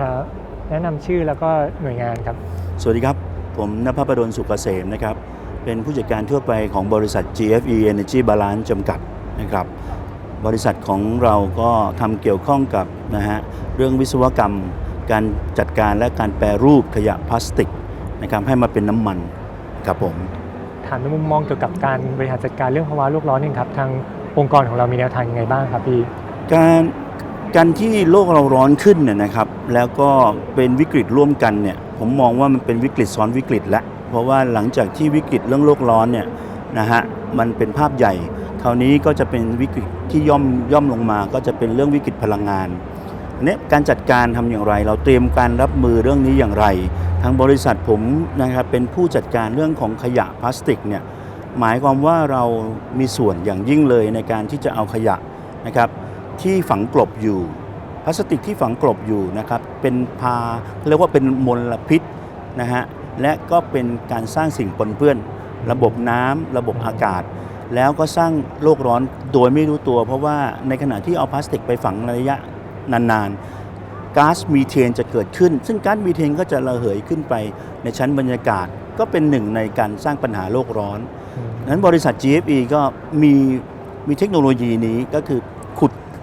ครับแนะนำชื่อแล้วก็หน่วยงานครับ สวัสดีครับ ผมนภพดลสุกเกษมนะครับ เป็นผู้จัดการทั่วไปของบริษัท GFE Energy Balance จำกัดนะครับ บริษัทของเราก็ทำเกี่ยวข้องกับนะฮะเรื่องวิศวกรรม การจัดการและการแปรรูปขยะพลาสติกนะครับให้มาเป็นน้ำมันครับผม ถามในมุมมองเกี่ยวกับการบริหารจัดการเรื่องภาวะโลกร้อนนี่ครับทางองค์กรของเรามีแนวทางยังไงบ้างครับพี่ การ การที่โลกเราร้อนขึ้นเนี่ยนะครับ แล้วก็เป็นวิกฤตร่วมกันเนี่ยผมมองว่ามันเป็นวิกฤตซ้อนวิกฤตล้วเพราะว่าหลังจากที่วิกฤตเรื่องโลกร้อนเนี่ยนะฮะมันเป็นภาพใหญ่ คราวนี้ก็จะเป็นวิกฤตที่ย่อมย่อมลงมา ก็จะเป็นเรื่องวิกฤตพลังงานอันนี้การจัดการทำอย่างไร เราเตรียมการรับมือเรื่องนี้อย่างไร ทางบริษัทผมนะครับเป็นผู้จัดการเรื่องของขยะพลาสติกเนี่ยหมายความว่าเรามีส่วนอย่างยิ่งเลยในการที่จะเอาขยะนะครับ ที่ฝังกลบอยู่ พลาสติกที่ฝังกลบอยู่นะครับเป็นพาเรียกว่าเป็นมลพิษนะฮะและก็เป็นการสร้างสิ่งปนเปื้อน ระบบน้ำระบบอากาศ แล้วก็สร้างโลกร้อนโดยไม่รู้ตัว เพราะว่าในขณะที่เอาพลาสติกไปฝังระยะนานๆก๊าซมีเทนจะเกิดขึ้น ซึ่งก๊าซมีเทนก็จะระเหยขึ้นไปในชั้นบรรยากาศ ก็เป็นหนึ่งในการสร้างปัญหาโลกร้อนนั้นบริษัท GFE ก็มีมีเทคโนโลยีนี้ก็คือ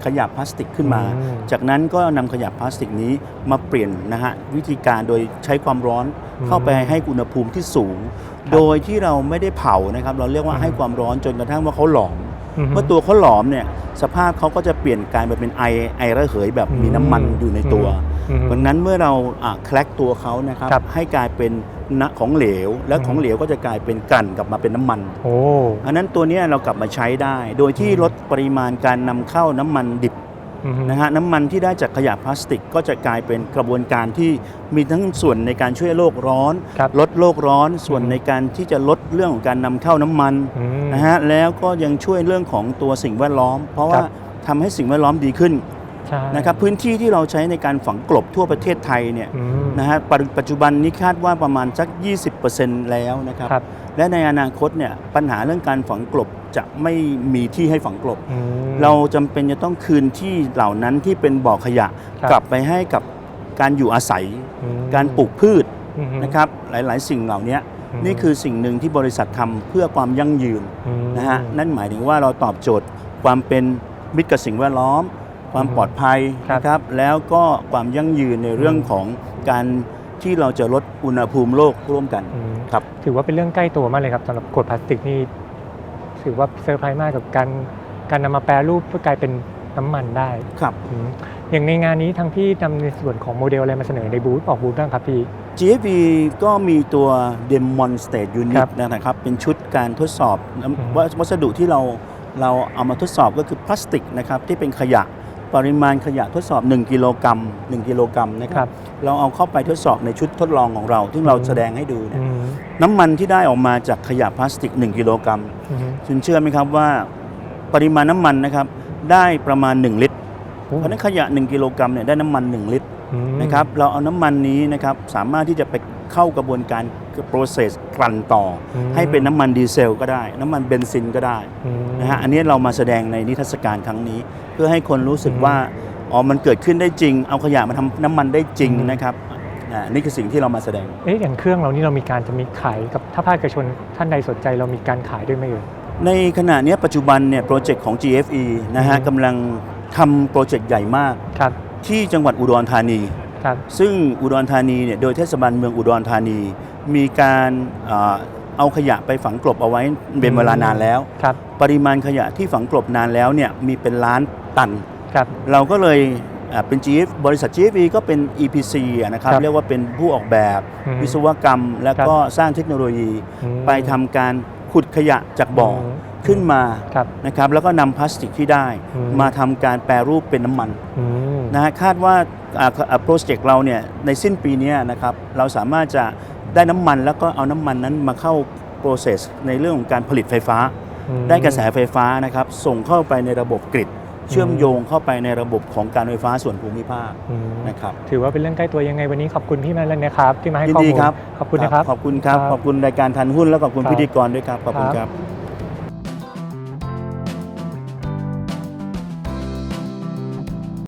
ขุดขยะพลาสติกขึ้นมา อืมจากนั้นก็นำขยะพลาสติกนี้มาเปลี่ยนนะฮะวิธีการโดยใช้ความร้อนอืมเข้าไปให้อุณหภูมิที่สูงครับโดยที่เราไม่ได้เผานะครับเราเรียกว่าอืม ให้ความร้อนจนกระทั่งว่าเขาหลอมอืเมื่อตัวเขาหลอมเนี่ยสภาพเขาก็จะเปลี่ยนกลายมาเป็นไอไอระเหยแบบมีน้ำมันอยู่ในตัว อืมเพราะฉะนั้นเมื่อเราอะแคลกตัวเขานะครับครับให้กลายเป็น นะของเหลว และอืมของเหลวก็จะกลายเป็นกลั่นกลับมาเป็นน้ำมันโอ้อันนั้นตัวเนี้ยเรากลับมาใช้ได้ โดยที่อืมลดปริมาณการนำเข้าน้ำมันดิบอืมนะฮะน้ำมันที่ได้จากขยะพลาสติกก็จะกลายเป็นกระบวนการที่มีทั้งส่วนในการช่วยโลกร้อน ครับลดโลกร้อนส่วนอืมในการที่จะลดเรื่องของการนำเข้าน้ำมันอืม นะฮะแล้วก็ยังช่วยเรื่องของตัวสิ่งแวดล้อม เพราะว่าครับ ทำให้สิ่งแวดล้อมดีขึ้นใช่ นะครับพื้นที่ที่เราใช้ในการฝังกลบทั่วประเทศไทยเนี่ยอืมนะฮะปัจปัจจุบันนี้คาดว่าประมาณสัก 20%แล้วนะครับครับและในอนาคตเนี่ยปัญหาเรื่องการฝังกลบจะไม่มีที่ให้ฝังกลบอืมเราจำเป็นจะต้องคืนที่เหล่านั้นที่เป็นบ่อขยะครับกลับไปให้กับการอยู่อาศัยอืมการปลูกพืชอืมนะครับหลาย ๆ สิ่งเหล่านี้อืมนี่คือสิ่งหนึ่งที่บริษัททำเพื่อความยั่งยืนมนะฮะนั่นหมายถึงว่าเราตอบโจทย์ความเป็นมิตรกับสิ่งแวดล้อม ความปลอดภัยครับนะครับแล้วก็ความยั่งยืนในเรื่องอืมของการที่เราจะลดอุณหภูมิโลกร่วมกันอืมครับถือว่าเป็นเรื่องใกล้ตัวมากเลยครับสำหรับขวดพลาสติกนี่ถือว่าเซอร์ไพรส์มากกับการการนำมาแปรรูปเพื่อกลายเป็นน้ำมันได้ครับอืมอย่างในงานนี้ทางพี่นำในส่วนของโมเดลอะไรมาเสนอในบูธออกบูธบ้างครับพี่ GFB ก็มีตัว Demonstrate ค Unit รับนะครับ เป็นชุดการทดสอบอืมวัวัสดุที่เราเราเอามาทดสอบก็คือพลาสติกนะครับที่เป็นขยะ ปริมาณขยะทดสอบ 1 กิโลกรัม1กิโลกรัมนะคครัรับ บ เราเอาเข้าไปทดสอบในชุดทดลองของเรา ซึ่งเราแสดงให้ดูเนี่ยอืมน้ำมันที่ได้ออกมาจากขยะพลาสติก 1 กิโลกรัมอืมคุณเชื่อไหมครับว่าปริมาณน้ำมันนะครับได้ประมาณ 1 ลิตรโอ้เพราะฉะนั้นขยะ 1 กิโลกรัมเนี่ยได้น้ำมัน 1 ลิตรอืม นะครับเราเอาน้ำมันนี้นะครับสามารถที่จะไปเข้ากระบวนการ process กลั่นต่ออมให้เป็นน้ำมันดีเซลก็ได้ น้ำมันเบนซินก็ได้อืมนะฮะอันนี้เรามาแสดงในนิทรรศการครั้งนี้ เพื่อให้คนรู้สึกอืมว่าอ๋อมันเกิดขึ้นได้จริง เอาขยะมาทำน้ำมันได้จริงอืมนะครับอ่านี่คือสิ่งที่เรามาแสดง เอ๊ะอย่างเครื่องเรานี่เรามีการจะมีขายกับถ้าภาคเอกชนท่านใดสนใจเรามีการขายด้วยไหมเอ่ยในขณะเนี้ยปัจจุบันเนี่ยโปรเจกต์ของ GFE นะฮะอืมกำลังทำโปรเจกต์ใหญ่มากครับ ที่จังหวัดอุดรธานี ครับ ซึ่งอุดรธานีเนี่ยโดยเทศบาลเมืองอุดรธานี มีการเอ่อเอาขยะไปฝังกลบเอาไว้เป็นเวลานานแล้ว ครับ ปริมาณขยะที่ฝังกลบนานแล้วเนี่ยมีเป็นล้านตัน ครับ เราก็เลยอ่าเป็น GF บริษัท GFE ก็เป็น EPC อะนะครับครับเรียกว่าเป็นผู้ออกแบบ อืมวิศวกรรม และก็สร้างเทคโนโลยี อืม ไปทำการ ขุดขยะจากบ่ออมขึ้นมาครับนะครับแล้วก็นำพลาสติกที่ได้ อืม มาทำการแปรรูปเป็นน้ำมันอืม นะฮะคาดว่าโปรเจกต์เราเนี่ยในสิ้นปีเนี้ยนะครับเราสามารถจะได้น้ำมันแล้วก็เอาน้ำมันนั้นมาเข้า process ในเรื่องของการผลิตไฟฟ้าอืมได้กระแสไฟฟ้านะครับส่งเข้าไปในระบบกริด เชื่อมโยงเข้าไปในระบบของการไฟฟ้าส่วนภูมิภาคอืมนะครับถือว่าเป็นเรื่องใกล้ตัวยังไงวันนี้ขอบคุณพี่มากเลยนะครับที่มาให้ยินข้อดีมูลครับขอบคุณนะครับขอบคุณครับครับขอบคุณรายการทันหุ้นและขอบคุณครับพิธีกรด้วยครับขอบคุณคครัรับบ